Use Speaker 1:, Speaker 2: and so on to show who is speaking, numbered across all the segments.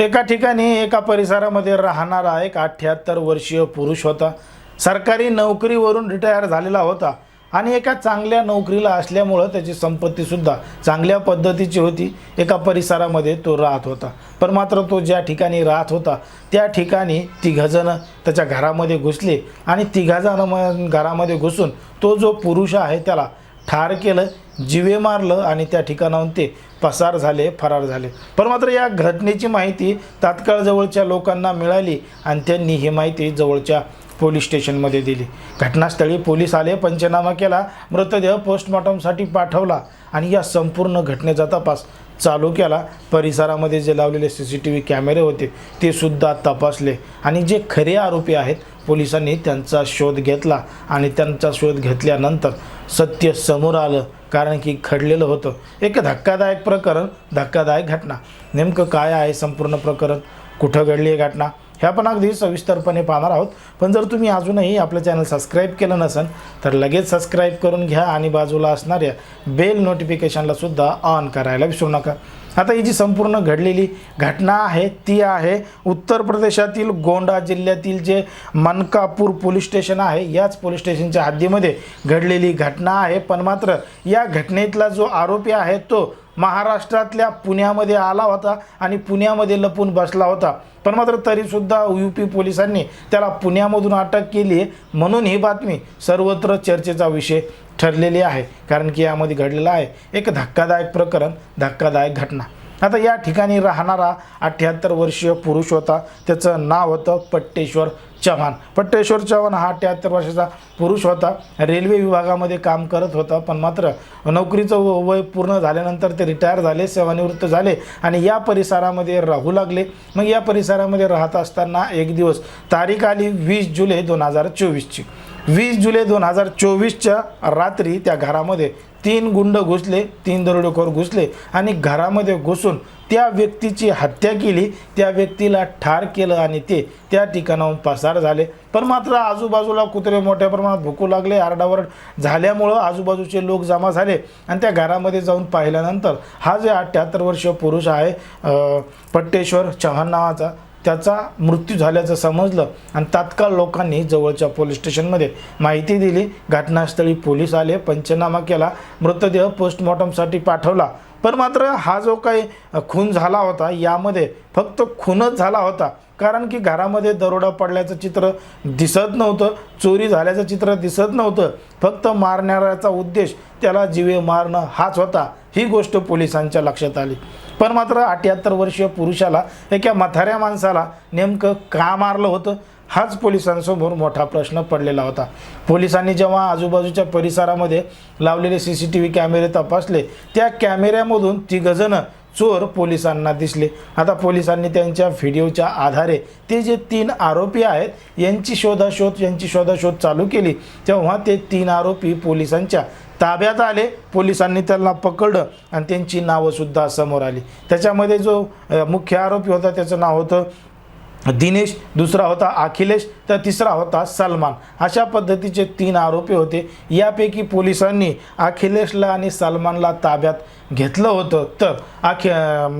Speaker 1: एका ठिकाणी एका परिसरामध्ये राहणारा एक अठ्ठ्याहत्तर वर्षीय पुरुष होता. सरकारी नोकरीवरून रिटायर झालेला होता आणि एका चांगल्या नोकरीला असल्यामुळं त्याची संपत्तीसुद्धा चांगल्या पद्धतीची होती. एका परिसरामध्ये तो राहत होता. पण मात्र तो ज्या ठिकाणी राहत होता त्या ठिकाणी तिघजणं त्याच्या घरामध्ये घुसले आणि तिघाजणं म घरामध्ये घुसून तो जो पुरुष आहे त्याला ठार केलं जिवे मारलं आणि त्या ठिकाणाहून ते पसार झाले फरार झाले. पण मात्र या घटनेची माहिती तात्काळ जवळच्या लोकांना मिळाली आणि त्यांनी ही माहिती जवळच्या पोलीस स्टेशनमध्ये दिली. घटनास्थळी पोलीस आले पंचनामा केला मृतदेह पोस्टमॉर्टमसाठी पाठवला आणि या संपूर्ण घटनेचा तपास चालू केला. परिसरामध्ये जे लावलेले सी सी टी व्ही कॅमेरे होते ते सुद्धा तपासले. आणि जे खरे आरोपी आहेत पोलिसांनी त्यांचा शोध घेतला. आणि त्यांचा शोध घेतल्यानंतर सत्य समोर आलं कारण की खडलेलं होतं. एक धक्कादायक प्रकरण धक्कादायक घटना. नेमकं काय आहे संपूर्ण प्रकरण? कुठं घडली आहे घटना? हे आपण अगदी सविस्तरपणे पाहणार आहोत. पण जर तुम्ही अजूनही आपलं चॅनल सबस्क्राईब केलं नसेल तर लगेच सबस्क्राईब करून घ्या आणि बाजूला असणाऱ्या बेल नोटिफिकेशनला सुद्धा ऑन करायला विसरू नका. आता ही जी संपूर्ण घडलेली घटना आहे ती आहे उत्तर प्रदेशातील गोंडा जिल्ह्यातील जे मनकापूर पोलीस स्टेशन आहे याच पोलीस स्टेशनच्या हद्दीमध्ये घडलेली घटना आहे. पण मात्र या घटनेतला जो आरोपी आहे तो महाराष्ट्रातल्या पुण्यामध्ये आला होता आणि पुण्यामध्ये लपून बसला होता. पण मात्र तरीसुद्धा यू पी पोलिसांनी त्याला पुण्यामधून अटक केली आहे म्हणून ही बातमी सर्वत्र चर्चेचा विषय ठरलेली आहे. कारण की यामध्ये घडलेलं आहे. एक धक्कादायक प्रकरण धक्कादायक घटना. आता या ठिकाणी राहणारा अठ्ठ्याहत्तर वर्षीय पुरुष होता. त्याचं नाव होतं पट्टेश्वर चव्हाण. पट्टेश्वर चव्हाण हा अठ्ठ्याहत्तर वर्षाचा पुरुष होता. रेल्वे विभागामध्ये काम करत होता पण मात्र नोकरीचं व- वय पूर्ण झाल्यानंतर ते रिटायर झाले सेवानिवृत्त झाले आणि या परिसरामध्ये राहू लागले. मग या परिसरामध्ये राहत असताना एक दिवस तारीख आली वीस जुलै दोन हजार चोवीसची. वीस जुलै दोन हजार चोवीसच्या रात्री त्या घरामध्ये तीन गुंड घुसले तीन दरोडेखोर घुसले आणि घरामध्ये घुसून त्या व्यक्तीची हत्या केली. त्या व्यक्तीला ठार केलं आणि ते त्या ठिकाणाहून पसार झाले. पण मात्र आजूबाजूला कुत्रे मोठ्या प्रमाणात भुकू लागले. आरडावरड झाल्यामुळं आजूबाजूचे लोक जमा झाले आणि त्या घरामध्ये जाऊन पाहिल्यानंतर हा जे अठ्ठ्याहत्तर वर्षीय पुरुष आहे पट्टेश्वर चव्हाण नावाचा त्याचा मृत्यू झाल्याचं समजलं आणि तात्काळ लोकांनी जवळच्या पोलीस स्टेशनमध्ये माहिती दिली. घटनास्थळी पोलीस आले पंचनामा केला मृतदेह पोस्टमॉर्टमसाठी पाठवला. पण मात्र हा जो काही खून झाला होता यामध्ये फक्त खूनच झाला होता. कारण की घरामध्ये दरोडा पडल्याचं चित्र दिसत नव्हतं चोरी झाल्याचं चित्र दिसत नव्हतं. फक्त मारणाऱ्याचा उद्देश त्याला जीवे मारणं हाच होता ही गोष्ट पोलिसांच्या लक्षात आली. पण मात्र अठ्याहत्तर वर्षीय पुरुषाला एका म्हाताऱ्या माणसाला नेमकं का मारलं होतं? हाच पोलिसांसमोर मोठा प्रश्न पडलेला होता. पोलिसांनी जेव्हा आजूबाजूच्या परिसरामध्ये लावलेले सी सी टी व्ही कॅमेरे तपासले त्या कॅमेऱ्यामधून तिघजणं चोर पोलिसांना दिसले. आता पोलिसांनी त्यांच्या व्हिडिओच्या आधारे ते जे तीन आरोपी आहेत यांची शोधाशोध यांची शोधाशोध चालू केली. तेव्हा ते तीन आरोपी पोलिसांच्या ताब्यात आले पोलिसांनी त्यांना पकडलं आणि त्यांची नावंसुद्धा समोर आली. त्याच्यामध्ये जो मुख्य आरोपी होता त्याचं नाव होतं दिनेश दुसरा होता अखिलेश तर तिसरा होता सलमान. अशा पद्धतीचे तीन आरोपी होते. यापैकी पोलिसांनी अखिलेशला आणि सलमानला ताब्यात घेतलं होतं. तर अखि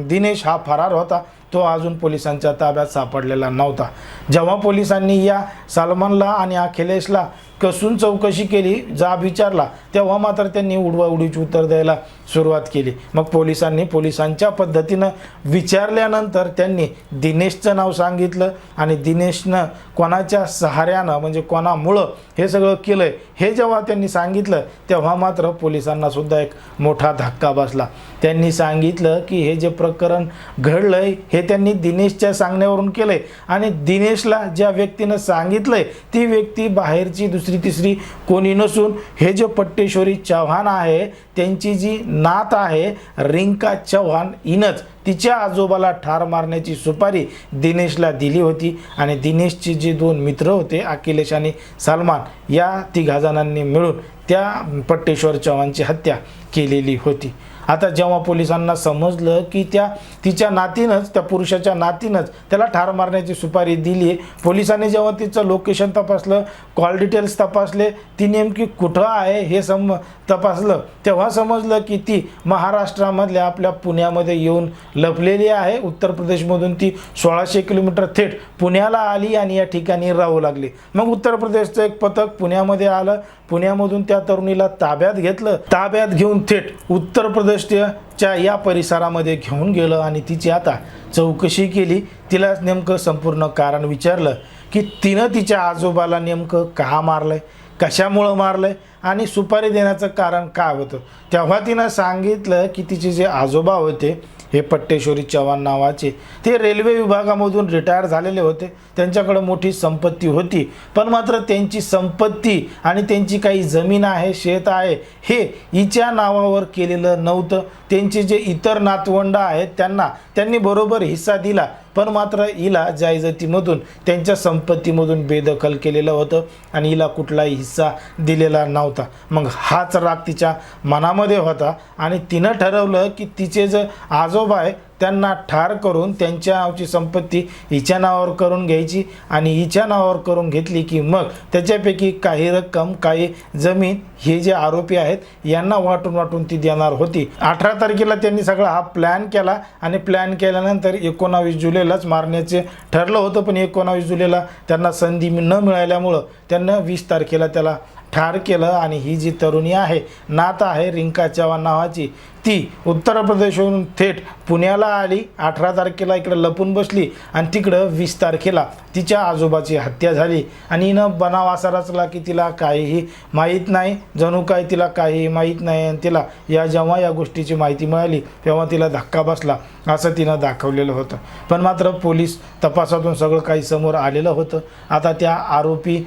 Speaker 1: दिनेश हा फरार होता. तो अजून पोलिसांच्या ताब्यात सापडलेला नव्हता. जेव्हा पोलिसांनी या सलमानला आणि अखिलेशला कसून चौकशी केली जाब विचारला तेव्हा मात्र त्यांनी उडवाउडीची उत्तर द्यायला सुरुवात केली. मग पोलिसांनी पोलिसांच्या पद्धतीनं विचारल्यानंतर त्यांनी दिनेशचं नाव सांगितलं आणि दिनेशनं कोणाच्या सहाऱ्यानं म्हणजे कोणामुळं हे सगळं केलं आहे हे जेव्हा त्यांनी सांगितलं तेव्हा मात्र पोलिसांनासुद्धा एक मोठा धक्का बसला. त्यांनी सांगितलं की हे जे प्रकरण घडलं आहे हे त्यांनी दिनेशच्या सांगण्यावरून केलं आहे आणि दिनेशला ज्या व्यक्तीनं सांगितलं आहे ती व्यक्ती बाहेरची दुसरी तिसरी कोणी नसून हे जे पट्टेश्वरी चव्हाण आहे त्यांची जी नात आहे रिंका चव्हाण हिनंच तिच्या आजोबाला ठार मारण्याची सुपारी दिनेशला दिली होती. आणि दिनेशचे जे दोन मित्र होते अखिलेश आणि सलमान या तिघाजणांनी मिळून त्या पट्टेश्वर चव्हाणची हत्या केलेली होती. आता जेव्हा पोलिसांना समजलं की त्या तिच्या नातीनंच त्या पुरुषाच्या नातीनंच त्याला ठार मारण्याची सुपारी दिली आहे पोलिसांनी जेव्हा तिचं लोकेशन तपासलं कॉल डिटेल्स तपासले ती नेमकी कुठं आहे हे सम तपासलं तेव्हा समजलं की ती महाराष्ट्रामधल्या आपल्या पुण्यामध्ये येऊन लपलेली आहे. उत्तर प्रदेशमधून ती सोळाशे किलोमीटर थेट पुण्याला आली आणि या ठिकाणी राहू लागली. मग उत्तर प्रदेशचं एक पथक पुण्यामध्ये आलं. पुण्यामधून त्या तरुणीला ताब्यात घेतलं. ताब्यात घेऊन थेट उत्तर प्रदेश प्रदेशच्या या परिसरामध्ये घेऊन गेलं आणि तिची आता चौकशी केली. तिला नेमकं संपूर्ण कारण विचारलं की तिनं तिच्या आजोबाला नेमकं का मारलं आहे कशामुळं मारलं आहे आणि सुपारी देण्याचं कारण काय होतं? तेव्हा तिनं सांगितलं की तिचे जे आजोबा होते हे पट्टेश्वरी चव्हाण नावाचे. ते रेल्वे विभागामधून रिटायर झालेले होते. त्यांच्याकडे मोठी संपत्ती होती. पण मात्र त्यांची संपत्ती आणि त्यांची काही जमीन आहे शेत आहे हे हिच्या नावावर केलेलं नव्हतं. त्यांचे जे इतर नातवंड आहेत त्यांना त्यांनी बरोबर हिस्सा दिला. पण मात्र हिला जायजतीमधून त्यांच्या संपत्तीमधून बेदखल केलेलं होतं आणि हिला कुठलाही हिस्सा दिलेला नव्हता. मग हाच राग तिच्या मनामध्ये होता आणि तिनं ठरवलं की तिचे जे आजोबा आहे त्यांना ठार करून त्यांच्या नावाची संपत्ती हिच्या नावावर करून घ्यायची आणि हिच्या नावावर करून घेतली की मग त्याच्यापैकी काही रक्कम काही जमीन हे जे आरोपी आहेत यांना वाटून वाटून ती देणार होती. अठरा तारखेला त्यांनी सगळा हा प्लॅन केला आणि प्लॅन केल्यानंतर एकोणावीस जुलैलाच मारण्याचे ठरलं होतं पण एकोणावीस जुलैला त्यांना संधी न मिळाल्यामुळं त्यांना वीस तारखेला त्याला ठार केलं आणि ही जी तरुणी आहे नात आहे रिंका चव्हाण नावाची ती उत्तर प्रदेशहून थेट पुण्याला आली अठरा तारखेला इकडं लपून बसली आणि तिकडं वीस तारखेला तिच्या आजोबाची हत्या झाली. आणि हिनं बनाव असा रचला की तिला काहीही माहीत नाही जणू काय तिला काहीही माहीत नाही आणि तिला या जेव्हा या गोष्टीची माहिती मिळाली तेव्हा तिला धक्का बसला असं तिनं दाखवलेलं होतं. पण मात्र पोलीस तपासातून सगळं काही समोर आलेलं होतं. आता त्या आरोपी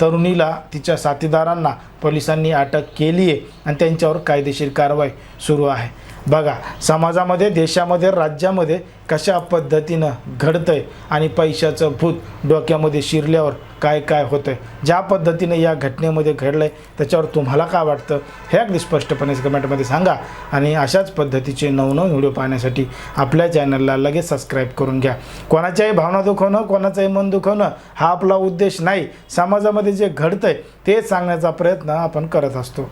Speaker 1: तरुणीला तिच्या साथीदारांना पोलिसांनी अटक केली आहे आणि त्यांच्यावर कायदेशीर कारवाई सुरू आहे. बघा समाजामध्ये देशामध्ये राज्यामध्ये कशा पद्धतीनं घडतंय आणि पैशाचं भूत डोक्यामध्ये शिरल्यावर काय काय होतं आहे ज्या पद्धतीनं या घटनेमध्ये घडलं आहे त्याच्यावर तुम्हाला काय वाटतं? हे अगदी स्पष्टपणे कमेंटमध्ये सांगा. आणि अशाच पद्धतीचे नवनव व्हिडिओ पाहण्यासाठी आपल्या चॅनलला लगेच सबस्क्राईब करून घ्या. कोणाच्याही भावना दुखवणं कोणाचंही मन दुखवणं हा आपला उद्देश नाही. समाजामध्ये जे घडतं आहे ते सांगण्याचा प्रयत्न आपण करत असतो.